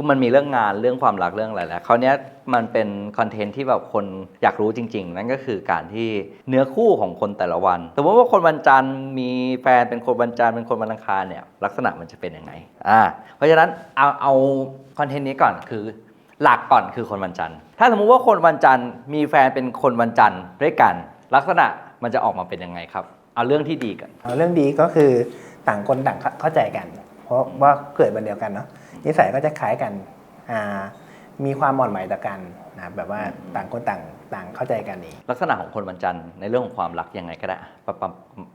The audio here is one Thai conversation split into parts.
คือมันมีเรื่องงานเรื่องความรักเรื่องอะไรแล้วคราวเนี้ยมันเป็นคอนเทนต์ที่แบบคนอยากรู้จริง ๆ นั่นก็คือการที่เนื้อคู่ของคนแต่ละวันสมมติว่าคนวันจันทร์มีแฟนเป็นคนวันจันทร์เป็นคนวันอังคารเนี่ยลักษณะมันจะเป็นยังไงอ่าเพราะฉะนั้นเอาเอาคอนเทนต์นี้ก่อนคือหลักก่อนคือคนวันจันทร์ ถ้าสมมุติว่าคนวันจันทร์มีแฟนเป็นคนวันจันทร์ด้วยกัน ลักษณะมันจะออกมาเป็นยังไงครับ เอาเรื่องที่ดีกันเอาเรื่องดีก็คือต่างคนต่างเข้าใจกัน เพราะว่าเกิดวันเดียวกันเนาะนิสัยก็จะคล้ายกันอ่ามีความอ่อนไหวต่อกันนะครับแบบว่าต่างคนต่างต่างเข้าใจกันเองลักษณะของคนวันจันทร์ในเรื่องของความรักยังไงก็ได้ประประ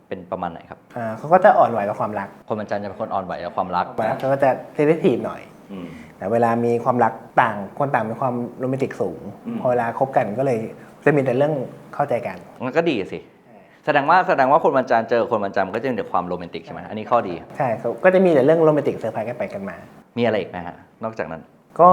เป็นประมาณไหนครับอ่าเขาก็จะอ่อนไหวกับความรัก คนวันจันทร์จะเป็นคนอ่อนไหวกับความรักความรักเขาก็จะเซนซิทีฟหน่อยอืมแต่เวลามีความรักต่างคนต่างมีความโรแมนติกสูงอืมพอเวลาคบกันก็เลยจะมีแต่เรื่องเข้าใจกันมันก็ดีสิ แสดงว่าแสดงว่าคนวันจันทร์เจอคนวันจันทร์มันก็จะมีแต่ความโรแมนติกใช่ไหมอันนี้ข้อดี ใช่เขาก็จะมีแต่เรื่องโรแมนติกเซอร์ไพรส์กันไปกันมา มีอะไรอีกไหมฮะนอกจากนั้น ก็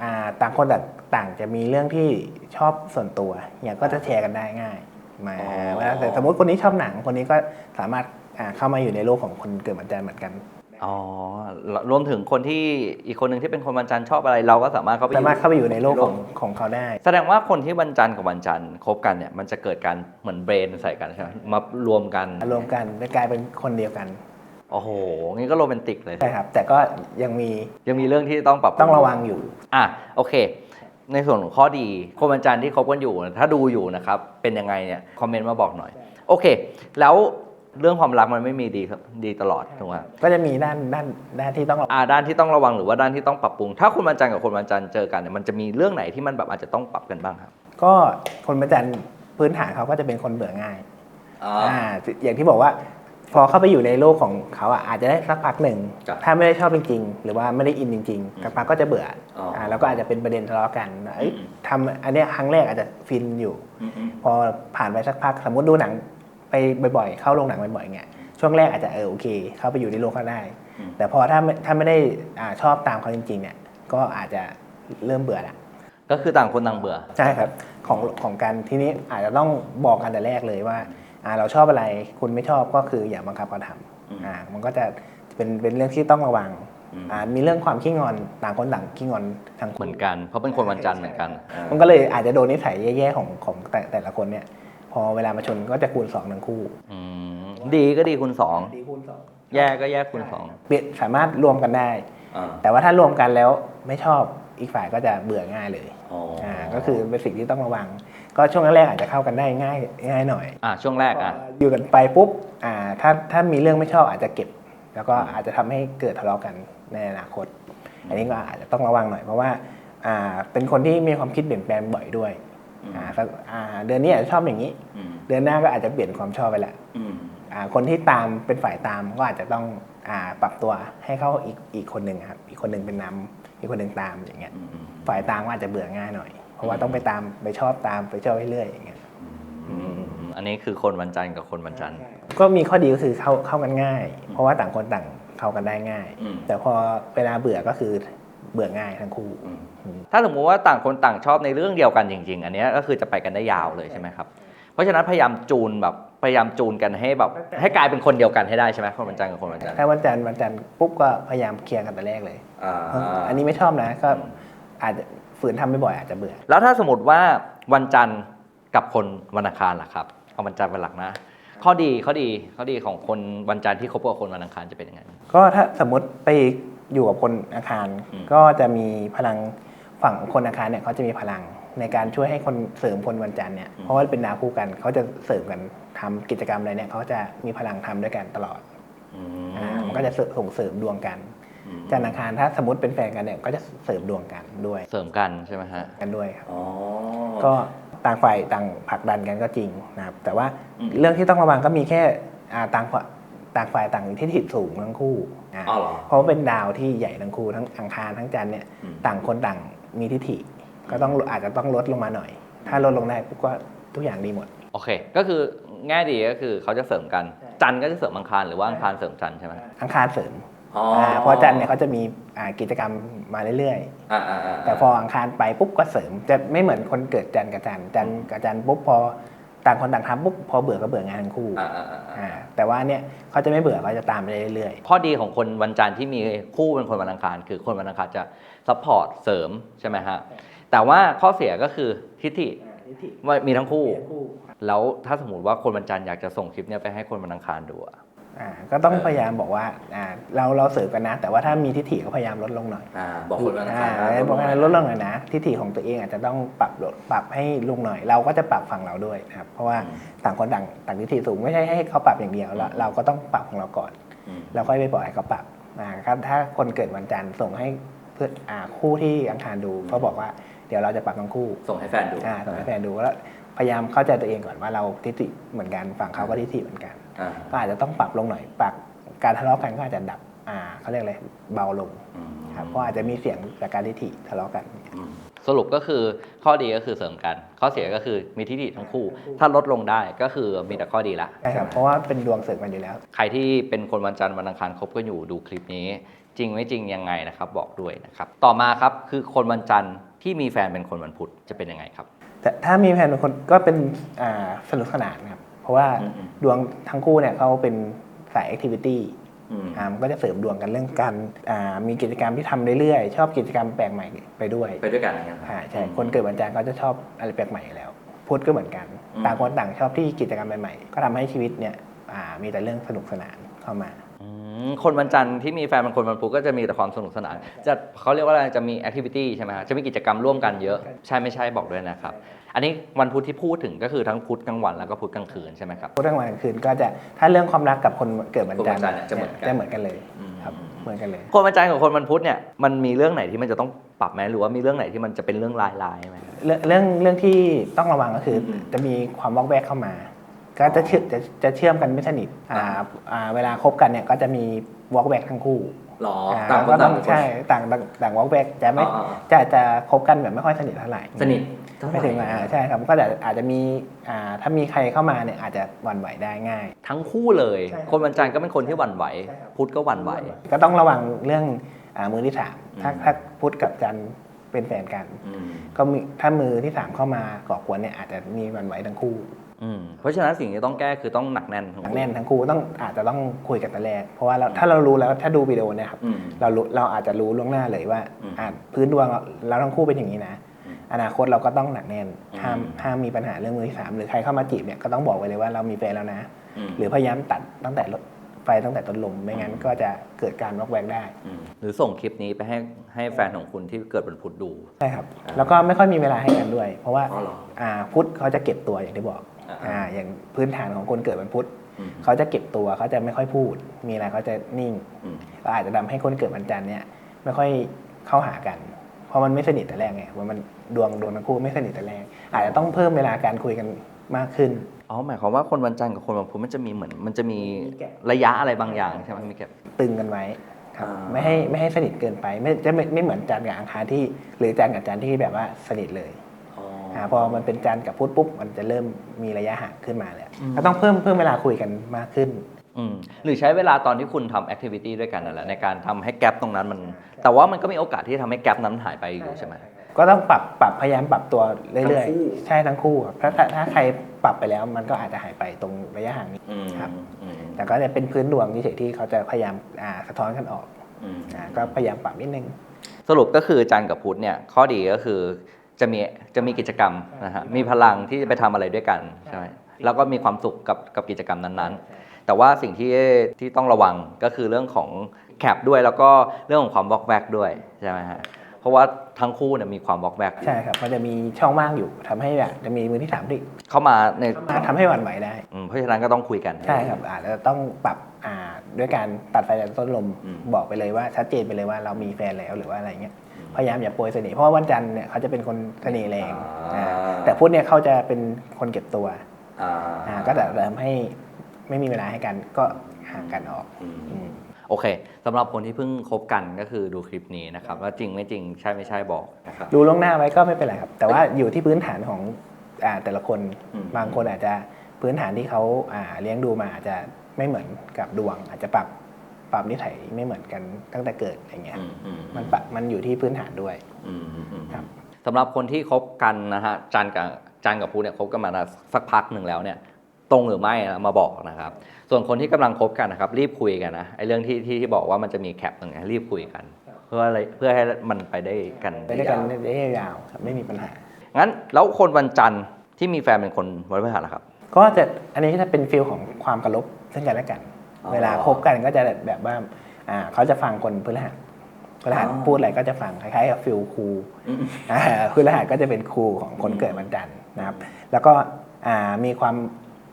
อ่าต่างคนต่างต่างจะมีเรื่องที่ชอบส่วนตัวเนี่ยก็จะแชร์กันได้ง่ายมาอ๋อเวลาแต่สมมติคนนี้ชอบหนังคนนี้ก็สามารถอ่าเข้ามาอยู่ในโลกของคนเกิดวันจันทร์เหมือนกัน อ๋อรวมถึงคนที่อีกคนหนึ่งที่เป็นคนวันจันทร์ชอบอะไรเราก็สามารถเข้าไปอสามารถยู่เข้าไปอยู่ในโลกของของเขาได้ แสดงว่าคนที่วันจันทร์กับวันจันทร์คบกันเนี่ยมันจะเกิดการเหมือนเบรนใส่กันใช่ไหมมารวมกันรวมกันจะกลายเป็นคนเดียวกันโอ้โหงี้ก็โรแมนติกเลยใช่ครับ แต่ก็ยังมียังมีเรื่องที่ต้องปรับต้องระวังอยู่อะโอเค ในส่วนของข้อดีคนวันจันทร์ที่คบกันอยู่ ถ้าดูอยู่นะครับเป็นยังไงเนี่ยคอมเมนต์มาบอกหน่อย โอเค แล้ว เรื่องความรักมันไม่มีดีครับ ดีตลอดถูกไหมก็จะมีด้านด้านด้านที่ต้องระวังอ่าด้านที่ต้องระวังหรือว่าด้านที่ต้องปรับปรุง ถ้าคนวันจันทร์กับคนวันจันทร์เจอกันเนี่ยมันจะมีเรื่องไหนที่มันแบบอาจจะต้องปรับกันบ้างครับ ก็คนวันจันทร์พื้นฐานเขาก็จะเป็นคนเบื่อง่ายอ๋ออ่าอย่างที่บอกว่า พอเข้าไปอยู่ในโลกของเขาอะอาจจะได้สักพักหนึ่งครับถ้าไม่ได้ชอบจริงๆหรือว่าไม่ได้อินจริงๆสักพักก็จะเบื่ออ๋ออ่าแล้วก็อาจจะเป็นประเด็นทะเลาะกันเอ้ยอืมทำอันเนี้ยครั้งแรกอาจจะฟินอยู่อืมอืมพอผ่านไปสักพักสมมติดูหนัง ไปบ่อยๆ เข้าโรงหนังบ่อยๆเงี้ยช่วงแรกอาจจะเออโอเค เข้าไปอยู่ในโลกเขาได้ อืม แต่พอถ้าไม่ถ้าไม่ได้อ่าชอบตามเขาจริงๆเนี่ยก็อาจจะเริ่มเบื่อละ ก็คือต่างคนต่างเบื่อ ใช่ครับของของการที่นี้อาจจะต้องบอกกันแต่แรกเลยว่าอ่า เราชอบอะไรคุณไม่ชอบก็คืออย่าบังคับเขาทอืมำอ่ามันก็จะเป็นเป็นเรื่องที่ต้องระวังอืม อ่ามีเรื่องความขี้งอนต่างคนต่างขี้งอนทั้งคู่เหมือนกัน เพราะเป็นคนวันจันทร์เหมือนกันมันก็เลยอาจจะโดนนิสัยแย่ๆของของแต่แต่ละคนเนี่ยพ อเวลามาชนก็จะคูณสองทั้งคู่ อืมดีก็ดีคูณสองดีคูณสองแย่ก็แย่คูณสองเปลี่ยนสามารถรวมกันได้ อ่าแต่ว่าถ้ารวมกันแล้วไม่ชอบอีกฝ่ายก็จะเบื่อง่ายเลยอ๋ออ่่าก็คือเป็นสิ่งที่ต้องระวัง ก็ช่วงแรกๆอาจจะเข้ากันได้ง่ายง่ายหน่อยอ่าช่วงแรกอะอยู่กันไปปุ๊บอ่าถ้าถ้ามีเรื่องไม่ชอบอาจจะเก็บ แล้วก็อาจจะทำให้เกิดทะเลาะกันในอนาคต อันนี้ก็อาจจะต้องระวังหน่อยเพราะว่าอ่าเป็นคนที่มีความคิดเปลี่ยนแปลงบ่อยด้วย อืมอ่าสักอ่าเดือนนี้อาจจะชอบอย่างนี้อืมเดือนหน้าก็อาจจะเปลี่ยนความชอบไปแหละอืมอ่าคนที่ตามเป็นฝ่ายตามก็อาจจะต้องอ่าปรับตัวให้เข้าอีกอีกคนหนึ่งครับอีกคนหนึ่งเป็นนำอีกคนหนึ่งตามอย่างเงี้ยอืมอืมฝ่ายตามก็อาจจะเบื่อง่ายหน่อย เพราะว่าต้องไปตามไปชอบตามไปชอบเรื่อยๆอย่างเงี้ยอืมอันนี้คือคนวันจันทร์กับคนวันจันทร์ก็มีข้อดีก็คือเข้าเข้ากันง่าย เพราะว่าต่างคนต่างเข้ากันได้ง่ายอืมแต่พอเวลาเบื่อก็คือ เบื่อง่ายทั้งคู่ ถ้าสมมุติว่าต่างคนต่างชอบในเรื่องเดียวกันจริง ๆ อันเนี้ยก็คือจะไปกันได้ยาวเลยใช่ไหมครับเพราะฉะนั้นพยายามจูนแบบพยายามจูนกันให้แบบให้กลายเป็นคนเดียวกันให้ได้ใช่ไหมคนวันจันทร์กับคนวันจันทร์ถ้าวันจันทร์วันจันทร์ปุ๊บก็พยายามเคลียร์กันแต่แรกเลยอ่าอันนี้ไม่ชอบนะก็อาจจะฝืนทำไม่บ่อยอาจจะเบื่อ แล้วถ้าสมมติว่าวันจันทร์กับคนวันอังคารล่ะครับเอาวันจันทร์เป็นหลักนะข้อดีข้อดีข้อดีของคนวันจันทร์ที่คบกับคนวันอังคารจะเป็นยังไงก็ถ้าสมมติไป อยู่กับคนอาคารอืมก็จะมีพลังฝั่งคนอาคารเนี่ยเขาจะมีพลังในการช่วยให้คนเสริมคนวันจันทร์เนี่ยเพราะว่าเป็นดาวคู่กันเขาจะเสริมกันทำกิจกรรมอะไรเนี่ยเขาจะมีพลังทำด้วยกันตลอดอือ่ามันก็จะส่งเสริมดวงกันอืมจันทร์อังคารถ้าสมมติเป็นแฟนกันเนี่ยก็จะเสริมดวงกันด้วย เสริมกันใช่ไหมฮะกันด้วยครับอ๋อก็ต่างฝ่ายต่างผลักดันกันก็จริงนะครับแต่ว่าอืมเรื่องที่ต้องระวังก็มีแค่อ่าต่างฝ่าย ต่างฝ่ายต่างมีที่ถิสูงทั้งคู่อ่าอ๋อเหรอ เพราะว่าเป็นดาวที่ใหญ่ทั้งคู่ทั้งอังคารทั้งจันทร์เนี่ยอืม ต่างคนต่างมีทิฐิก็ต้องอาจจะต้องลดลงมาหน่อย ถ้าลดลงได้ปุ๊บก็ทุกอย่างดีหมด โอเค ก็คือแง่ดีก็คือเขาจะเสริมกัน ใช่ จันทร์ก็จะเสริมอังคารหรือว่าอังคารเสริมจันทร์ใช่ไหมอังคารเสริมอ๋อาเพราะจันทร์เนี่ยเขาจะมีอ่ากิจกรรมมาเรื่อยๆอ่าอ่าอ่าแต่พออังคารไปปุ๊บก็เสริมจะไม่เหมือนคนเกิดจันทร์กับจันทร์จันทร์กับจันทร์ปุ๊บพอ ต่างคนต่างทำปุ๊บพอเบื่อก็เบื่องานทั้งคู่อ่าอ่าอ่าอ่าแต่ว่าเนี่ยเขาจะไม่เบื่อเขาจะตามไปเรื่อยข้อดีของคนวันจันทร์ที่มีคู่เป็นคนวันอังคารคือคนวันอังคารจะซัพพอร์ตเสริมใช่ไหมฮะแต่ว่าข้อเสียก็คือทิฏฐิว่ามีทั้งคู่ แล้วถ้าสมมติว่าคนวันจันทร์อยากจะส่งคลิปเนี้ยไปให้คนวันอังคารดูอะ อ่าก็ต้องพยายามบอกว่าอ่าเราเราเสริมกันนะ แต่ว่าถ้ามีทิฏฐิก็พยายามลดลงหน่อยบอกคนวันอังอ่าคารบอกให้ลดลงหน่อยนะ ทิฏฐิของตัวเองอาจจะต้องปรับลดปรับให้ลงหน่อย เราก็จะปรับฝั่งเราด้วยนะครับเพราะว่าต่างคนต่างต่างทิฏฐิสูงไม่ใช่ให้เขาปรับอย่างเดียวแล้วเราก็ต้องปรับของเราก่อนอืมแล้วค่อยไปปล่อยให้เขาปรับอ่าครับถ้าคนเกิดวันจันทร์ส่งให้เพื่อนอ่าคู่ที่อังคารดูเขาบอกว่าเดี๋ยวเราจะปรับทั้งคู่ ส่งให้แฟนดูอ่าส่งให้แฟนดูแล้วพยายามเข้าใจตัวเองก่อนว่าเราทิฏฐิเหมือนกันฝั่งเขาก็ทิฏฐิเหมือนกันอ่า ก็อาจจะต้องปรับลงหน่อยปรับการทะเลาะกันก็อาจจะดับอ่าเขาเรียกอะไรเบาลงอืมครับเพราะอาจจะมีเสียงจากการทิฏฐิทะเลาะกันอืมสรุปก็คือข้อดีก็คือเสริมกัน ข้อเสียก็คือมีทิฏฐิทั้งคู่ ถ้าลดลงได้ก็คือมีแต่ข้อดีละใช่ครับเพราะว่าเป็นดวงเสริมกันอยู่แล้ว ใครที่เป็นคนวันจันทร์วันอังคารคบกันอยู่ดูคลิปนี้ จริงไม่จริงยังไงนะครับบอกด้วยนะครับต่อมาครับคือคนวันจันทร์ที่มีแฟนเป็นคนวันพุธจะเป็นยังไงครับ แต่ถ้ามีแฟนเป็นคนก็เป็นอ่าสนุกสนานครับ เพราะว่าอืมอืมดวงทั้งคู่เนี่ยเขาเป็นสายแอคทิวิตี้อืมอ่ามันก็จะเสริมดวงกันเรื่องการอ่ามีกิจกรรมที่ทำเรื่อยๆ ชอบกิจกรรมแปลกใหม่ไปด้วย ไปด้วยกันอย่างเงี้ยอ่าใช่คนเกิดวันจันทร์ก็จะชอบอะไรแปลกใหม่อยู่แล้วพุธก็เหมือนกันอืมต่างคนต่างชอบที่กิจกรรมใหม่ๆก็ทำให้ชีวิตเนี่ยอ่ามีแต่เรื่องสนุกสนานเข้ามาอืม คนวันจันทร์ที่มีแฟนเป็นคนวันพุธก็จะมีแต่ความสนุกสนาน จะเขาเรียกว่าอะไรจะมีแอคทิวิตี้ใช่ไหมฮะจะมีกิจกรรมร่วมกันเยอะ ใช่ไม่ใช่บอกด้วยนะครับ อันนี้วันพุธที่พูดถึงก็คือทั้งพุธกลางวันแล้วก็พุธกลางคืนใช่ไหมครับพุธกลางวันกลางคืนก็จะถ้าเรื่องความรักกับคนเกิดวันจันทร์คนวันจันทร์เนี่ยจะเหมือนกันจะเหมือนกันเลยอืมครับเหมือนกันเลย คนวันจันทร์กับคนวันพุธเนี่ยมันมีเรื่องไหนที่มันจะต้องปรับไหมหรือว่ามีเรื่องไหนที่มันจะเป็นเรื่องลายลายๆไหมเรื่องเรื่องเรื่องที่ต้องระวังก็คืออมจะมีความวอกแวกเข้ามา ก็จะเชื่อจะจะเชื่อมกันไม่สนิทอ่าอ่าเวลาคบกันเนี่ยก็จะมีวอกแวกทั้งคู่หรอาต่างคก็นต้ต่าองงใช่ต่างต่างต่างวอกแวกจะไม่อ่าจะจะคบกันแบบไม่ค่อยสนิทเท่าไหร่สนิทไม่ถึงอ่าใช่ครับก็จะอาจจะมีอ่าถ้ามีใครเข้ามาเนี่ยอาจจะหวั่นไหวได้ง่าย ทั้งคู่เลยใช่ครับคนวันจันทร์ก็เป็นคนที่หวั่นไหวใช่ครับพุธก็หวั่นไหว ก็ต้องระวังเรื่องอ่ามือที่สามถ้าอืมถ้าพุธกับจันทร์เป็นแฟนกันอืมก็มีถ้ามือที่สามเข้ามาก่อกวนเนี่ยอาจจะมีหวั่นไหวทั้งคู่อืม เพราะฉะนั้นสิ่งที่ต้องแก้คือต้องหนักแน่นทั้งหนักคู่แน่นทั้งคู่ต้องอาจจะต้องคุยกันแต่แรกเพราะว่าเราถ้าเรารู้แล้วถ้าดูวิดีโอเนี่ยครับอืมเรารู้เราอาจจะรู้ล่วงหน้าเลยว่าอืมอ่าพื้นดวงเราเราทั้งคู่เป็นอย่างนี้นะอืมอนาคตเราก็ต้องหนักแน่นห้ามอืมห้ามมีปัญหาเรื่องมือที่สามหรือใครเข้ามาจีบเนี่ยก็ต้องบอกไว้เลยว่าเรามีแฟนแล้วนะอืมหรือพยายามตัดตั้งแต่ไฟตั้งแต่ต้นลมไม่งั้นก็จะเกิดการวอกแวกได้อืมหรือส่งคลิปนี้ไปให้ให้แฟนของคุณที่เกิดวันพุธดูใช่ครับอ่าแล้วก็ไม่ค่อยมีเวลาให้กันด้วย เพราะว่าอ๋อเหรออ่าพุธเขาจะเก็บตัวอย่างที่บอก อ่าอ่าอย่างพื้นฐานของคนเกิดวันพุธอืมเขาจะเก็บตัวเขาจะไม่ค่อยพูด มีอะไรเขาจะนิ่งอืมก็อาจจะทำให้คนเกิดวันจันทร์เนี่ยไม่ค่อยเข้าหากันเพราะมันไม่สนิทแต่แรกไงว่ามันดวงดวงทั้งคู่ไม่สนิทแต่แรกอาจจะต้องเพิ่มเวลาการคุยกันมากขึ้นอ๋อหมายความว่าคนวันจันทร์กับคนวันพุธมันจะมีเหมือน มันจะมีมีแกะระยะอะไรบางอย่างใช่ไหมมีแกะตึงกันไว้ครับอ่าไม่ให้ไม่ให้สนิทเกินไป ไม่จะไม่ไม่เหมือนจันทร์กับอังคารที่ หรือจันทร์กับจันทร์ที่แบบว่าสนิทเลยอ๋ออ่า พอมันเป็นจันทร์กับพุธปุ๊บมันจะเริ่มมีระยะห่างขึ้นมาเลยอืมก็ต้องเพิ่มเพิ่มเวลาคุยกันมากขึ้นอืมหรือใช้เวลาตอนที่คุณทำแอคทิวิตี้ด้วยกันนั่นแหละในการทำให้แกลบตรงนั้นมัน แต่ว่ามันก็มีโอกาสที่จะทำให้แกลบนั้นหายไปอยู่ใช่ไหมก็ต้องปรับปรับพยายามปรับตัวเรื่อยทั้งคู่ๆใช่ทั้งคู่ครับถ้าถ้าถ้าใครปรับไปแล้วมันก็อาจจะหายไปตรงระยะห่างนี้อืมครับอืมแต่ก็จะเป็นพื้นดวงเฉยๆที่เขาจะพยายามอ่าสะท้อนกันออกอืมอ่าก็พยายามปรับนิดนึงสรุปก็คือจันทร์กับพุธเนี่ยข้อดีก็คือ จะมีจะมีกิจกรรมนะฮะมีพลังที่จะไปทำอะไรด้วยกันใช่ไหมแล้วก็มีความสุขกับกับกิจกรรมนั้นๆ แต่ว่าสิ่งที่ที่ต้องระวังก็คือเรื่องของแคปด้วยแล้วก็เรื่องของความบล็อกแวกด้วยใช่ไหมฮะเพราะว่าทั้งคู่เนี่ยมีความบล็อกแวกใช่ครับมันจะมีช่องว่างอยู่ทำให้แบบจะมีมือที่สามที่เข้ามาในมาทำให้หวั่นไหวได้อืมเพราะฉะนั้นก็ต้องคุยกันใช่ครับอาจจะต้องปรับอ่า ด้วยการตัดไฟแต่ต้นลมอืมบอกไปเลยว่าชัดเจนไปเลยว่าเรามีแฟนแล้วหรือว่าอะไรเงี้ยอืมพยายามอย่าโปรยเสน่ห์เพราะว่าวันจันทร์เนี่ยเขาจะเป็นคนเสน่ห์แรงอ่าอ่าแต่พุธเนี่ยเขาจะเป็นคนเก็บตัวอ่าอ่าก็จะทำให้ไม่มีเวลาให้กันก็ห่างกันออกอืมอืมโอเคสำหรับคนที่เพิ่งคบกันก็คือดูคลิปนี้นะครับว่าจริงไม่จริงใช่ไม่ใช่บอกนะครับดูล่วงหน้าไว้ก็ไม่เป็นไรครับ แต่ว่าอยู่ที่พื้นฐานของอ่าแต่ละคนอืมบางคนอาจจะพื้นฐานที่เขาอ่าเลี้ยงดูมาอาจจะ ไม่เหมือนกับดวง อาจจะปรับปรับนิสัยไม่เหมือนกันตั้งแต่เกิดอย่างเงี้ยอืมอืมมันปรับมันอยู่ที่พื้นฐานด้วยอืมอืมอืมครับสำหรับคนที่คบกันนะฮะจันกับจันกับพูเนี่ยคบกันมาสักพักหนึ่งแล้วเนี่ยตรงหรือไม่นะมาบอกนะครับ ส่วนคนที่กำลังคบกันนะครับ รีบคุยกันนะไอ้เรื่องที่ที่ที่บอกว่ามันจะมีแคปตรงเนี้ยรีบคุยกัน เพื่ออะไรเพื่อให้มันไปได้กันไปด้วยกันยาวได้ยาวๆครับไม่มีปัญหา งั้นแล้วคนวันจันทร์ที่มีแฟนเป็นคนวันพฤหัสล่ะครับ ก็จะอันนี้ก็จะเป็นฟิลของความเคารพ ซึ่งกันและกันอ๋อเวลาคบกันก็จะแบบว่าอ่าเขาจะฟังคนพฤหัสพฤหัสอ๋อพูดอะไรก็จะฟังคล้ายๆกับฟิลครูอ่าพฤหัสก็จะเป็นครูของคนเกิดวันจันทร์นะครับ แล้วก็อ่ามีความ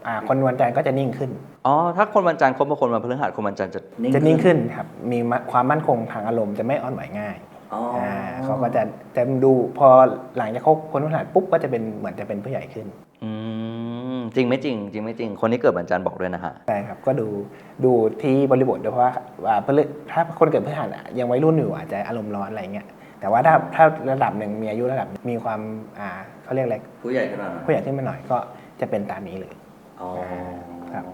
อ่าคนวันจันทร์ก็จะนิ่งขึ้นอ๋อถ้าคนวันจันทร์คบกับคนวันพฤหัสคนวันจันทร์จะจะนิ่งขึ้นครับมีมะความมั่นคงทางอารมณ์จะไม่อ่อนไหวง่ายอ๋อออ่าเขาก็จะจะดูพอหลังจากคบคนพฤหัสปุ๊บก็จะเป็นเหมือนจะเป็นผู้ใหญ่ขึ้น อืม จริงไม่จริง จริงไม่จริง คนที่เกิดวันจันทร์บอกด้วยนะฮะ ใช่ครับ ก็ดูดูที่บริบทด้วยเพราะว่าว่าพฤถ้าคนเกิดพฤหัสอะยังวัยรุ่นอยู่อาจจะอารมณ์ร้อนอะไรเงี้ยแต่ว่าถ้าถ้าระดับหนึ่งมีอายุระดับมีความอ่าเขาเรียกอะไรผู้ใหญ่ขนาดนั้นผู้ใหญ่ขึ้นมาหน่อยก็จะเป็นตามนี้เลยอ๋อครับ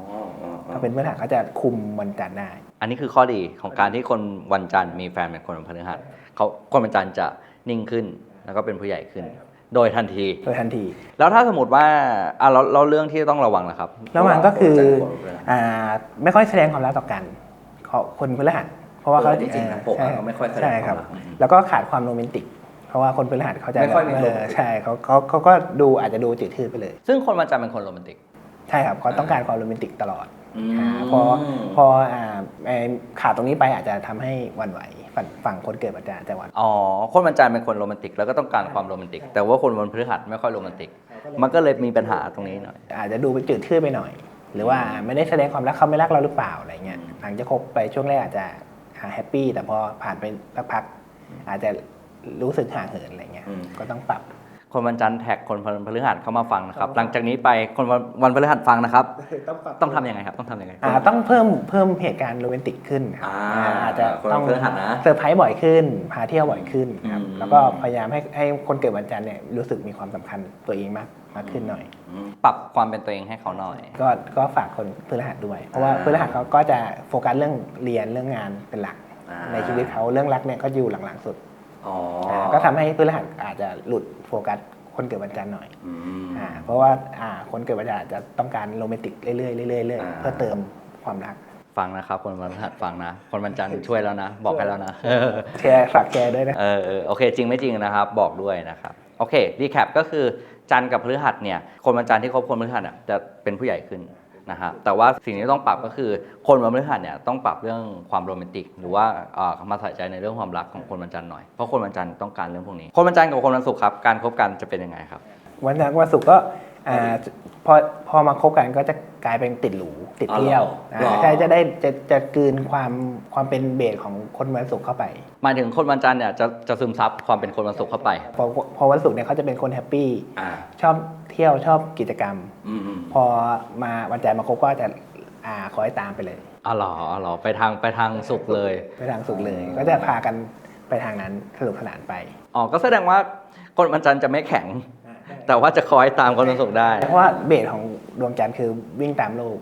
ถ้าเป็นพฤหัสเขาจะคุมวันจันทร์ได้ อันนี้คือข้อดีของการที่คนวันจันทร์มีแฟนเป็นคนวันพฤหัสเขาคนวันจันทร์จะนิ่งขึ้น แล้วก็เป็นผู้ใหญ่ขึ้น โดยทันที โดยทันที แล้วถ้าสมมติว่าอะเราเราเรื่องที่ต้องระวังนะครับระหว่างก็คือคนวันพฤหัสอ่าไม่ค่อยแสดงความรักต่อกันของคนพฤหัสเพราะว่าเขาเออจริงๆนะผมอะใช่เขาไม่ค่อยแสดงใช่ครับความรักอืมแล้วก็ขาดความโรแมนติก เพราะว่าคนพฤหัสเขาจะไม่ค่อยมีเอโรอแมนติกใช่เขาเขาเขาก็ดูอาจจะดูจืดชืดไปเลย ซึ่งคนวันจันทร์เป็นคนโรแมนติก ใช่ครับเขาต้องการความโรแมนติกตลอด อืมอ่าพอพออ่าไอ้ขาดตรงนี้ไปอาจจะทำให้หวันไหวฝั่งฝั่งคนเกิดวันจันทร์อาจจะหวันอ๋อ คนวันจันทร์เป็นคนโรแมนติก แล้วก็ต้องการความโรแมนติก แต่ว่าคนวันพฤหัสไม่ค่อยโรแมนติก มันก็เลยมีปัญหาตรงนี้หน่อย อาจจะดูเป็นจืดชืดไปหน่อย หรือว่าไม่ได้แสดงความรักเขาไม่รักเราหรือเปล่าอะไรเงี้ยอืมหลังจากคบไปช่วงแรกอาจจะแฮปปี้แต่พอผ่านไปสักพักอาจจะรู้สึกห่างเหินอะไรเงี้ยก็ต้องปรับ คนวันจันทร์แท็กคนวันพฤหัสเข้ามาฟังนะครับ หลังจากนี้ไปคนวันวันพฤหัสฟังนะครับ ต้องปรับต้องทำยังไงครับ ต้องทำยังไง อ่าต้องเพิ่มเพิ่มเหตุการณ์โรแมนติกขึ้นครับอ่าอ่าอาจจะคนวันต้องพฤหัสนะ เซอร์ไพรส์บ่อยขึ้น พาเที่ยวบ่อยขึ้นครับ อืม แล้วก็พยายามให้ให้คนเกิดวันจันทร์เนี่ยรู้สึกมีความสำคัญตัวเองมากมากขึ้นหน่อย อืมปรับความเป็นตัวเองให้เขาหน่อย ก็ก็ฝากคนพฤหัสด้วย เพราะว่าอ่าพฤหัสเขาก็จะโฟกัสเรื่องเรียนเรื่องงานเป็นหลัก อ่า ในชีวิตเขาเรื่องรักเนี่ยก็อยู่หลังๆสุด อ๋อาก็ทำให้พฤหัสอาจจะหลุดโฟกัสคนเกิดวันจันทร์หน่อยอืม อ่าเพราะว่าอ่าคนเกิดวันจันทร์อาจจะต้องการโรแมนติกเรื่อยๆเรื่อยๆเรื่อยอ่า ๆเพื่อเติมความรักฟังนะครับ คนวันพฤหัสฟังนะ คนวันจันทร์ช่วยแล้วนะ บอกให้แล้วนะ แชร์ฝากแชร์ด้วยนะ เออเออโอเค จริงไม่จริงนะครับ บอกด้วยนะครับ โอเครีแคปก็คือจันทร์กับพฤหัสเนี่ย คนวันจันทร์ที่คบคนพฤหัสอะจะเป็นผู้ใหญ่ขึ้น นะฮะแต่ว่าสิ่งที่ต้องปรับก็คือคนวันพฤหัสเนี่ยต้องปรับเรื่องความโรแมนติก หรือว่าเออมาใส่ใจในเรื่องความรักของคนวันจันทร์หน่อยเพราะคนวันจันทร์ต้องการเรื่องพวกนี้ คนวันจันทร์กับคนวันศุกร์ครับการคบกันจะเป็นยังไงครับ วันจันทร์วันศุกร์ก็ อ่าพอพอมาคบกันก็จะกลายเป็นติดหรูติดเที่ยวอ๋อเหรออ่าใช่จะได้จะจะกลืนความความเป็นเบสของคนวันศุกร์เข้าไป หมายถึงคนวันจันทร์เนี่ยจะจะซึมซับความเป็นคนวันศุกร์เข้าไป พอพอวันศุกร์เนี่ยเขาจะเป็นคนแฮปปี้อ่า ชอบเที่ยวชอบกิจกรรม อืมอืมพอมาวันจันทร์มาคบก็จะอ่าคอยตามไปเลย อ๋อเหรออ๋อเหรอไปทางไปทางศุกร์เลย ไปทางศุกร์เลย ก็จะพากันไปทางนั้นสนุกสนานไป อ๋อ ก็แสดงว่าคนวันจันทร์จะไม่แข็ง แต่ว่าจะคอยตามคนวันศุกร์ได้ เพราะว่าเบสของดวงจันทร์คือวิ่งตามโลก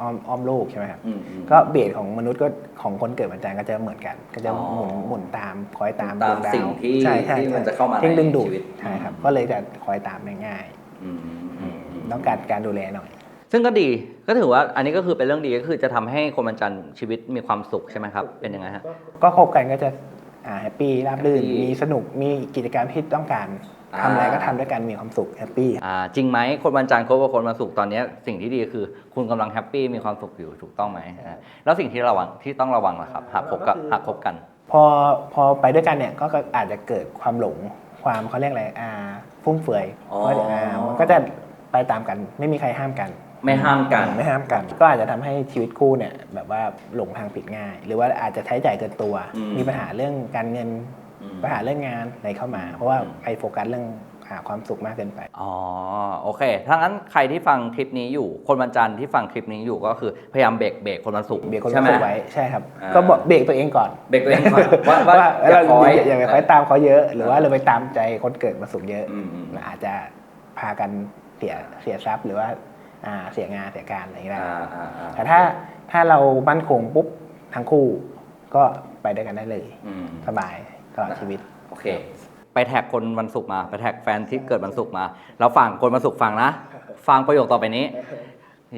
อ้อมอ้อมโลกใช่ไหมครับอืมอืมก็เบสของมนุษย์ก็ของคนเกิดวันจันทร์ก็จะเหมือนกัน ก็จะอ๋อหมุนหมุนตามคอยตามตามดวงดาวสิ่งที่ใช่ใช่ที่มันใช่จะเข้ามาที่ดึงดูดในชีวิต ใช่ครับ ก็เลยจะคอยตามได้ง่ายอืมอืมอืมอืมต้องการการดูแลหน่อย ซึ่งก็ดีก็ถือว่าอันนี้ก็คือเป็นเรื่องดีก็คือจะทำให้คนวันจันทร์ชีวิตมีความสุขใช่ไหมครับ เป็นยังไงฮะ ก็คบกันก็จะอ่าแฮปปี้ราบรื่น Happy มีสนุกมีกิจกรรมที่ต้องการอ่า ทำอะไรก็ทำด้วยกันมีความสุขแฮปปี้อ่าจริงไหมคนวันจันทร์คบกับคนวันศุกร์ตอนนี้สิ่งที่ดีคือ คุณกำลังแฮปปี้มีความสุขอยู่ถูกต้องไหมอ่าแล้วสิ่งที่ระวังที่ต้องระวังล่ะครับหากคบกับหากคบกัน พอพอไปด้วยกันเนี่ยก็ก็อาจจะเกิดความหลงความเขาเรียกอะไรอ่าฟุ่มเฟือยอ๋อ เพราะอ่ามันก็จะไปตามกันไม่มีใครห้ามกันไม่ห้ามกัน ไม่ห้ามกัน ก็อาจจะทำให้ชีวิตคู่เนี่ยแบบว่าหลงทางผิดง่าย หรือว่าอาจจะใช้จ่ายเกินตัว อืม มีปัญหาเรื่องการเงินอืม ปัญหาเรื่องงานอะไรเข้ามา เพราะว่าอืมไปโฟกัสเรื่องหาความสุขมากเกินไป อ๋อ โอเค ถ้างั้นใครที่ฟังคลิปนี้อยู่ คนวันจันทร์ที่ฟังคลิปนี้อยู่ก็คือพยายามเบรกเบรกคนวันศุกร์เบรกคนใช่รู้ไหมสึกไว้ ใช่ครับอ่าก็บอกเบรกตัวเองก่อน เบรกตัวเองก่อน ว่าว่าว่าอย่าเราคอยอย่าไปคอยตามเขาเยอะ หรือว่าเราไปตามใจคนเกิดมาสุขเยอะอืมอืมอาจจะพากันเสียเสียทรัพย์หรือว่าอ่าเสียงานเสียการอะไรอย่างเงี้ยอ่าอ่าอ่าแต่ถ้าถ้าเรามั่นคงปุ๊บทั้งคู่ก็ไปด้วยกันได้เลยอืมสบาย ตลอดชีวิต โอเค ไปแท็กคนวันศุกร์มา ไปแท็กแฟนที่เกิดวันศุกร์มาแล้วฟังคนวันศุกร์ฟังนะ ฟังประโยคต่อไปนี้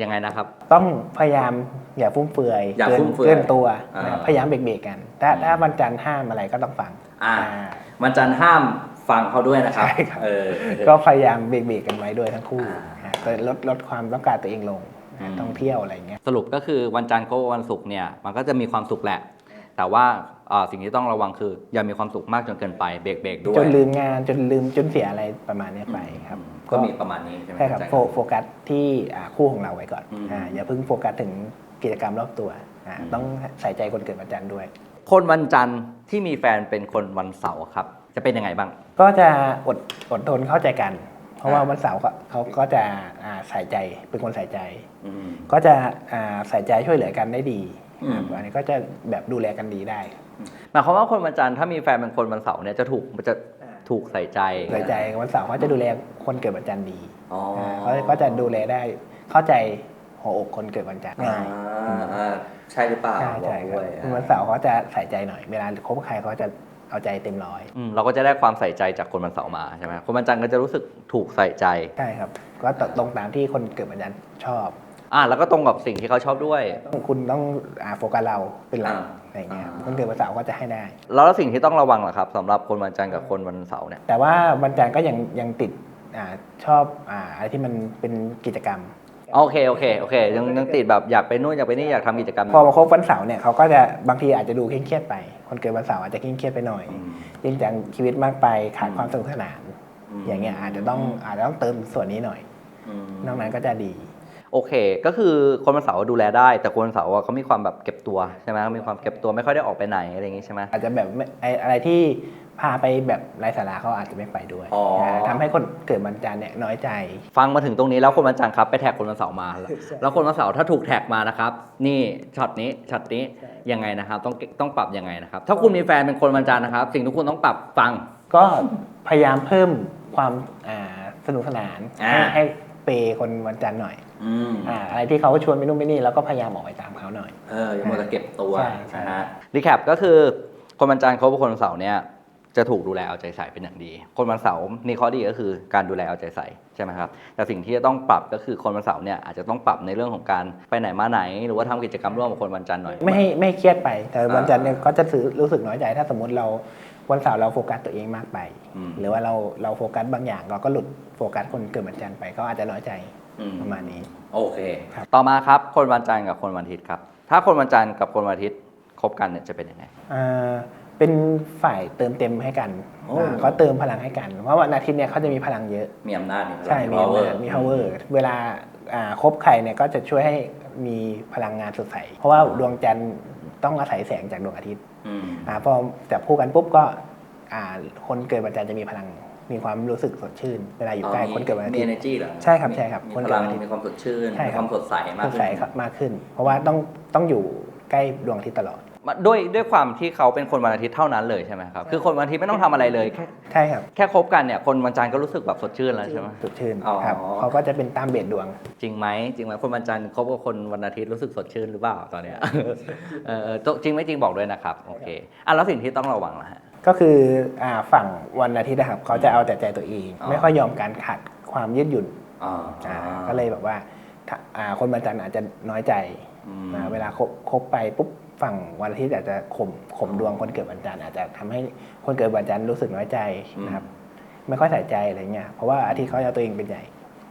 ยังไงนะครับ ต้องพยายามอย่าฟุ่มเฟือยอย่าเกินฟุ่มเฟือยเกินตัวอ่านะครับพยายามเบรกๆกัน ถ้าถ้าวันจันทร์ห้ามอะไรก็ต้องฟังอ่าอ่าวันจันทร์ห้ามฟังเขาด้วยนะครับใช่ครับเออก็พยายามเบรกๆกันไว้ด้วยทั้งคู่อ่าอ่าก็ลดลดความต้องการตัวเองลงอืมท่องเที่ยวอะไรเงี้ยสรุปก็คือวันจันทร์กับวันศุกร์เนี่ยมันก็จะมีความสุขแหละ แต่ว่าเอ่อสิ่งที่ต้องระวังคือ อย่ามีความสุขมากจนเกินไปเบรกเบรกๆด้วยจนลืมงานจนลืมจนเสียอะไรประมาณเนี้ยไปครับ ก็มีประมาณนี้ใช่ไหมใช่ครับอาจาย์โฟโฟกัสที่อ่าคู่ของเราไว้ก่อนอืมอ่าอย่าเพิ่งโฟกัสถึงกิจกรรมรอบตัวอ่าอืมต้องใส่ใจคนเกิดวันจันทร์ด้วย คนวันจันทร์ที่มีแฟนเป็นคนวันเสาร์ครับ จะเป็นยังไงบ้าง ก็จะอดอดทนเข้าใจกัน เพราะว่าอ่าวันเสาร์เขาเขาก็จะอ่าใส่ใจเป็นคนใส่ใจอืมก็จะอ่าใส่ใจช่วยเหลือกันได้ดี อืมครับอันนี้ก็จะแบบดูแลกันดีได้หมายความว่าคนวันจันทร์ถ้ามีแฟนเป็นคนวันเสาร์เนี่ยจะถูกจะถูกใส่ใจใส่ใจวันเสาร์เขาจะดูแลคนเกิดวันจันทร์ดีอ๋ออาเขาก็จะดูแลได้เข้าใจหัวอกคนเกิดวันจันทร์อ่าง่ายอ่าใช่หรือเปล่าใช่ใช่ครับบอกด้วยคนวันเสาร์เขาจะใส่ใจหน่อยเวลาคบกับใครเขาจะเอาใจเต็มร้อยอืมเราก็จะได้ความใส่ใจจากคนวันเสาร์มาใช่ไหมคนวันจันทร์ก็จะรู้สึกถูกใส่ใจใช่ครับ ก็ตรงตามที่คนเกิดวันจันทร์ชอบ อ่าแล้วก็ตรงกับสิ่งที่เขาชอบด้วย ต้องคุณต้องอ่าโฟกัสเราเป็นหลักอ่าอะไรเงี้ยอ่าคนเกิดวันเสาร์ก็จะให้ได้ แล้วสิ่งที่ต้องระวังล่ะครับสำหรับคนวันจันทร์กับคนวันเสาร์เนี่ย แต่ว่าวันจันทร์ก็ยังยังติดอ่าชอบอ่าอะไรที่มันเป็นกิจกรรม โอเคโอเคโอเคยังยังติดแบบอยากไปนู่นอยากไปนี่อยากทำกิจกรรมพอมาคบวันเสาร์เนี่ยเขาก็จะบางทีอาจจะดูเคร่งเครียดไป คนเกิดวันเสาร์อาจจะเคร่งเครียดไปหน่อยอืมจริงจังชีวิตมากไปขาดอืมความสนุกสนาน มอย่างเงี้ยอาจจะต้องอาจจะต้องเติมส่วนนี้หน่อย อืมนอกนั้นก็จะดี โอเค ก็คือคนวันเสาร์ดูแลได้ แต่คนวันเสาร์อะเขามีความแบบเก็บตัวใช่ไหมเขามีความเก็บตัวไม่ค่อยได้ออกไปไหนอะไรอย่างงี้ใช่ไหม อาจจะแบบไม่ไอ้อะไรที่พาไปแบบไร้สาระเขาอาจจะไม่ไปด้วยอ๋ออ่าทำให้คนเกิดวันจันทร์เนี่ยน้อยใจ ฟังมาถึงตรงนี้แล้วคนวันจันทร์ครับไปแท็กคนวันเสาร์มาแล้วแล้วคนวันเสาร์ถ้าถูกแท็กมานะครับ นี่ช็อตนี้ช็อตนี้ยังไงนะครับ ต้องต้องปรับยังไงนะครับ ถ้าคุณมีแฟนเป็นคนวันจันทร์นะครับ สิ่งที่คุณต้องปรับฟัง ก็พยายามเพิ่มความอ่าสนุกสนานอ่า ให้ให้เปย์คนวันจันทร์หน่อย อืมอ่าอะไรที่เขาชวนไปนู่นไปนี่เราก็พยายามออกไปตามเขาหน่อย เอออย่ามัวแต่เก็บตัวใช่ใช่ นะฮะรีแคปก็คือคนวันจันทร์เขาเป็นคนวันเสาร์เนี่ยจะถูกดูแลเอาใจใส่เป็นอย่างดี คนวันเสาร์นี่ข้อดีก็คือการดูแลเอาใจใส่ใช่ไหมครับแต่สิ่งที่จะต้องปรับก็คือคนวันเสาร์เนี่ยอาจจะต้องปรับในเรื่องของการไปไหนมาไหน หรือว่าทำกิจกรรมร่วมกับคนวันจันทร์หน่อย ไม่ให้ไม่ให้เครียดไป แต่วันอ่าจันทร์เนี่ยก็จะรู้รู้สึกน้อยใจถ้าสมมติเราวันเสาร์เราโฟกัสตัวเองมากไป อืม หรือว่าเราเราโฟกัสบางอย่างเราก็หลุดโฟกัสคนเกิดวันจันทร์ไปก็อาจจะน้อยใจอืม ประมาณนี้ โอเคครับต่อมาครับ คนวันจันทร์กับคนวันอาทิตย์ครับ ถ้าคนวันจันทร์กับคนวันอาทิตย์คบกันเนี่ยจะเป็นยังไงอ่าเป็นฝ่ายเติมเต็มให้กันโอ้อ่าเขาเติมพลังให้กัน เพราะวันอาทิตย์เนี่ยเขาจะมีพลังเยอะ มีอำนาจมีพลังใช่ มี power มี power เวลาอ่าคบใครเนี่ยก็จะช่วยให้มีพลังงานสดใส เพราะว่าดวงจันทร์ต้องอาศัยแสงจากดวงอาทิตย์อืมอ่าพอจับคู่กันปุ๊บก็อ่าคนเกิดวันจันทร์จะมีพลัง มีความรู้สึกสดชื่นเวลาอยู่ใกล้คนเกิดวันอามีทิตย์ energy เหรอใช่ครับใช่ครับมีคนพเกิดลังวันอาทิตย์มีความสดชื่นใช่มีครับความสดใสมากสดขึ้ใสนครับมากขึ้น เพราะว่าต้องต้องอยู่ใกล้ดวงอาทิตย์ตลอดมาด้วยด้วยความที่เขาเป็นคนวันอาทิตย์เท่านั้นเลยใช่ไหมครับคือคนวันอาทิตย์ไม่ต้องทำอะไรเลยแค่ใช่ครับแค่คบกันเนี่ยคนวันจันทร์ก็รู้สึกแบบสดชื่นแล้วใช่ไหมสดชื่นอ๋อครับเขาก็จะเป็นตามเบสดวง จริงไหมจริงไหมคนวันจันทร์คบกับคนวันอาทิตย์รู้สึกสดชื่นหรือเปล่าตอนเนี้ยเออเออจริงไม่จริงบอกด้วยนะครับโอเคอะแล้วสิ่งที่ต้องระวังนะฮะ ก็คืออ่าฝั่งวันอาทิตย์นะครับ เขาจะเอาแต่ใจตัวเองอ๋อไม่ค่อยยอมการขัดความยืดหยุ่นอ่าอ่าก็เลยแบบว่าถ้าอ่าคนวันจันทร์อาจจะน้อยใจอืมอ่าเวลาคบคบไปปุ๊บฝั่งวันอาทิตย์อาจจะข่มข่มดวงคนเกิดวันจันทร์อาจจะทำให้คนเกิดวันจันทร์รู้สึกน้อยใจนะครับ ไม่ค่อยใส่ใจอะไรเงี้ยเพราะว่าอาทิตย์เขาจะเอาตัวเองเป็นใหญ่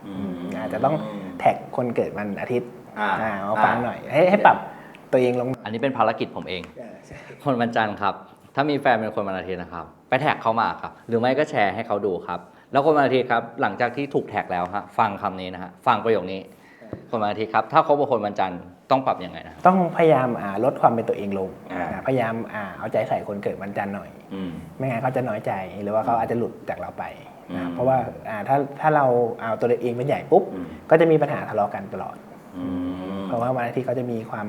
อืมอาจจะต้องแท็กคนเกิดวันอาทิตย์อ่าอ่ามาฟังหน่อยให้ให้ปรับตัวเองลง อันนี้เป็นภารกิจผมเอง คนวันจันทร์ครับ ถ้ามีแฟนเป็นคนวันอาทิตย์นะครับ ไปแท็กเขามาครับ หรือไม่ก็แชร์ให้เขาดูครับ แล้วคนวันอาทิตย์ครับ หลังจากที่ถูกแท็กแล้วฮะฟังคำนี้นะฮะฟังประโยคนี้ คนวันอาทิตย์ครับ ถ้าคบกับคนวันจันทร์ต้องปรับยังไงนะครับต้องพยายามอ่าลดความเป็นตัวเองลงอ่า อ่าพยายามอ่าเอาใจใส่คนเกิดวันจันทร์หน่อย อืม ไม่งั้นเขาจะน้อยใจหรือว่าเขาอาจจะหลุดจากเราไปนะครับอืม เพราะว่าอ่าถ้าถ้าเราเอาตัวเองเป็นใหญ่ปุ๊บ อืมก็จะมีปัญหาทะเลาะกันตลอด อืมเพราะว่าวันอาทิตย์เขาจะมีความ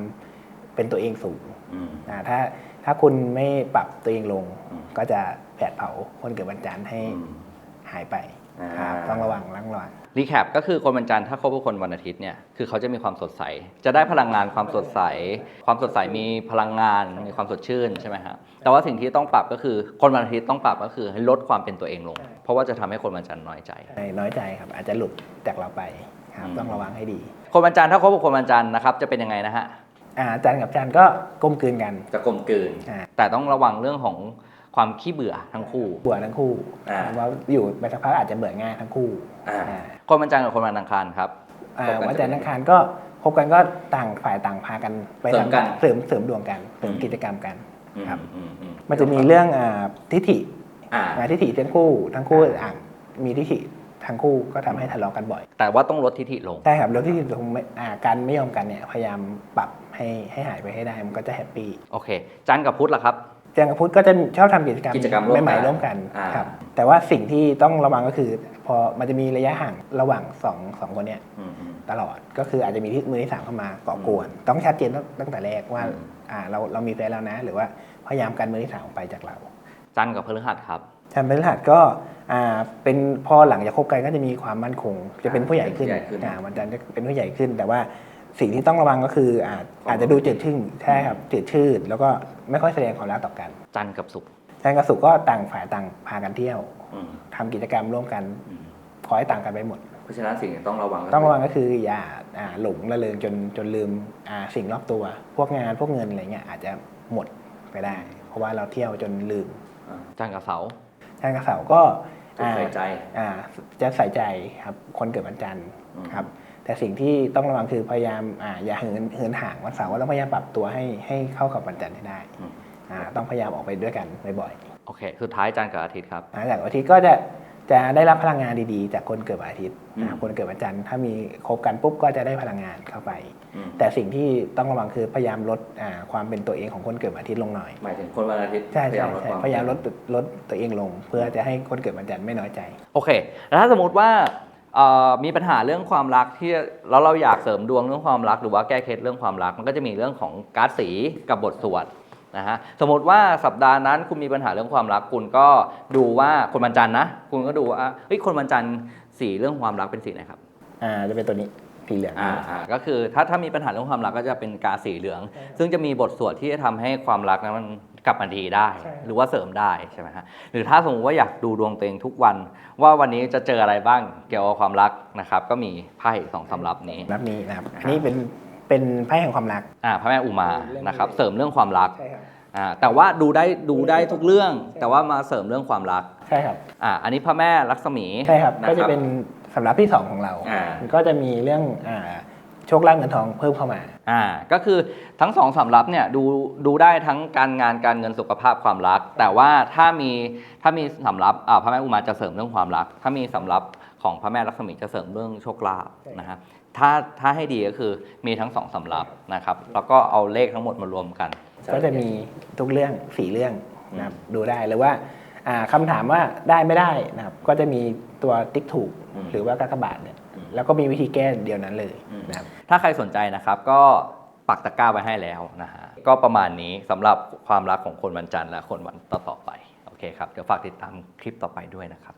เป็นตัวเองสูงอืม อ่าถ้า ถ้าคุณไม่ปรับตัวเองลงอืมก็จะแผดเผาคนเกิดวันจันทร์ให้อืมหายไปอ่าครับต้องระวังต้องระวังรีแคปก็คือคนวันจันทร์ถ้าคบกับคนวันอาทิตย์เนี่ยคือเขาจะมีความสดใส จะได้พลังงานความสดใส ความสดใสมีพลังงานมีความสดชื่นใช่ไหมฮะแต่ว่าสิ่งที่ต้องปรับก็คือคนวันอาทิตย์ต้องปรับก็คือให้ลดความเป็นตัวเองลง เพราะว่าจะทำให้คนวันจันทร์น้อยใจน้อยใจครับอาจจะหลุดจากเราไปครับอืมต้องระวังให้ดีคคนวันจันทร์ถ้าคบกับคนวันจันทร์นะครับจะเป็นยังไงนะฮะ อ่าจันทร์กับจันทร์ก็กลมกลืนกัน จะกลมกลืน อ่า แต่ต้องระวังเรื่องของความขี้เบื่อทั้งคู่ เบื่อทั้งคู่อ่าเพราะว่าอยู่ไปสักพักอาจจะเบื่อง่ายทั้งคู่อ่าคนวันจันทร์กับคนวันอังคารครับ อ่าคบกัวันจันทร์อังคารก็พบกันก็ต่างฝ่ายต่างพากันไปเสริมกัน ทำเสริมเสริมดวงกันเสริมอืมกิจกรรมกันครับ อืมอืมมันจะมีเรื่องอ่าทิฐิอ่า อ่าทิฐิทั้งคู่ทั้งคู่อ่ามีทิฐิทั้งคู่ก็ทำให้ทะเลาะกันบ่อย แต่ว่าต้องลดทิฐิลง ใช่ครับแล้วทิฐิตรงไม่อ่าการไม่ยอมกันเนี่ยพยายามปรับ ให้ให้หายไปให้ได้มันก็จะแฮปปี้โอเค จันทร์กับพุธล่ะครับ เจงกับพุทธก็จะชอบทำกิจกรรมกิจกรรมร่วมกันใหม่ๆร่วมกันอ่า ครับแต่ว่าสิ่งที่ต้องระวังก็คือ พอมันจะมีระยะห่างระหว่างสองสองคนเนี่ยอืมอืม ตลอดก็คืออาจจะมีที่มือที่สามเข้ามาก่อกวน ต้องชัดเจนตั้งตั้งแต่แรกว่าอืม อ่าเราเรามีแฟนแล้วนะ หรือว่าพยายามกันมือที่สามออกไปจากเราจันทร์กับพฤหัสครับชันพฤหัสก็อ่าเป็นพอหลังจากคบกันก็จะมีความมั่นคง จะเป็นผู้ใหญ่ขึ้นผู้ใหญ่ขึ้น อ่าวันจันทร์จะเป็นผู้ใหญ่ขึ้น แต่ว่า สิ่งที่ต้องระวังก็คืออาอาจจะดูจืดชืดใช่ครับจืดชืดแล้วก็ไม่ค่อยแสดงความรักต่อกันจันทร์กับศุกร์จันทร์กับศุกร์ก็ต่างฝ่ายต่างพากันเที่ยวอืมทำกิจกรรมร่วมกันอืมขอให้ต่างกันไปหมด เพราะฉะนั้นสิ่งที่ต้องระวังก็ต้องระวังก็คืออย่าอ่าหลงระเริงจนจนลืมอ่าสิ่งรอบตัว พวกงานพวกเงินอะไรเงี้ยอาจจะหมดไปได้ เพราะว่าเราเที่ยวจนลืมอ่าจันทร์กับเสาร์ทางกระเสาก็จงใส่ใจ อ่าจะใส่ใจครับคนเกิดวันจันทร์อืม ครับ แต่สิ่งที่ต้องระวังคือพยายามอ่าอย่าเหินเหินห่างวันเสาร์ก็ต้องพยายามปรับตัวให้ให้เข้ากับวันจันทร์ให้ได้อืมอ่าต้องพยายามออกไปด้วยกันบ่อยโอเค สุดท้ายจันทร์กับอาทิตย์ครับๆอ่าจากวันอาทิตย์ก็จะจะได้รับพลังงานดีๆ จากคนเกิดวันอาทิตย์อืมอ่าคนเกิดวันจันทร์ถ้ามีคบกันปุ๊บก็จะได้พลังงานเข้าไป อืมแต่สิ่งที่ต้องระวังคือพยายามลดอ่าความเป็นตัวเองของคนเกิดวันอาทิตย์ลงหน่อย หมายถึงคนวันอาทิตย์ใช่พยายามลดใช่ใช่ความพยายามลดลดตัวเองลง เพื่อจะให้คนเกิดวันจันทร์ไม่น้อยใจ โอเค แล้วถ้าสมมติว่าเอ่อ มีปัญหาเรื่องความรักที่แล้วเราอยากเสริมดวงเรื่องความรัก หรือว่าแก้เคล็ดเรื่องความรัก มันก็จะมีเรื่องของการ์ดสีกับบทสวดนะฮะสมมติว่าสัปดาห์นั้นคุณมีปัญหาเรื่องความรัก คุณก็ดูว่าคนวันจันทร์นะคุณก็ดูว่าเฮ้ยคนวันจันทร์สีเรื่องความรักเป็นสีไหนครับอ่าจะเป็นตัวนี้สีเหลืองอ่าอ่าก็คือถ้าถ้ามีปัญหาเรื่องความรักก็จะเป็นกาสีเหลือง ซึ่งจะมีบทสวดที่จะทำให้ความรักนั้นมัน กลับมาดีได้ใช่หรือว่าเสริมได้ใช่ไหมฮะหรือถ้าสมมติว่าอยากดูดวงตัวเองทุกวัน ว่าวันนี้จะเจออะไรบ้างเกี่ยวกับความรักนะครับ ก็มีไพ่สองสำรับนี้รับนี้นะครับอันนี้เป็นเป็นไพ่แห่งความรักอ่าพระแม่อุมานะครับเสริมเรื่องความรักใช่ครับอ่าแต่ว่าดูได้ดูได้ทุกเรื่อง แต่ว่ามาเสริมเรื่องความรักใช่ครับอ่าอันนี้พระแม่ลักษมีใช่ครับนะก็จะเป็นสำรับที่สองของเราอ่าก็จะมีเรื่องอ่า โชคลาภเงินทองเพิ่มเข้ามา อ่าก็คือทั้งสองสำรับเนี่ยดูดูได้ทั้งการงานการเงินสุขภาพความรัก แต่ว่าถ้ามีถ้ามีสำรับอ่าพระแม่อุมาจะเสริมเรื่องความรัก ถ้ามีสำรับของพระแม่ลักษมีจะเสริมเรื่องโชคลาภใช่นะฮะถ้าถ้าให้ดีก็คือมีทั้งสองสำรับนะครับแล้วก็เอาเลขทั้งหมดมารวมกัน ก็จะมีทุกเรื่องสี่เรื่องนะครับดูได้หรือว่าอ่าคำถามว่าได้ไม่ได้นะครับก็จะมีตัวติ๊กถูกอืมหรือว่ากากบาทเนี่ยอืม แล้วก็มีวิธีแก้เดียวนั้นเลยอืมนะครับถ้าใครสนใจนะครับก็ปักตะกร้าไว้ให้แล้วนะฮะก็ประมาณนี้สำหรับความรักของคนวันจันทร์และคนวันต่อๆไปโอเคครับเดี๋ยวฝากติดตามคลิปต่อไปด้วยนะครับ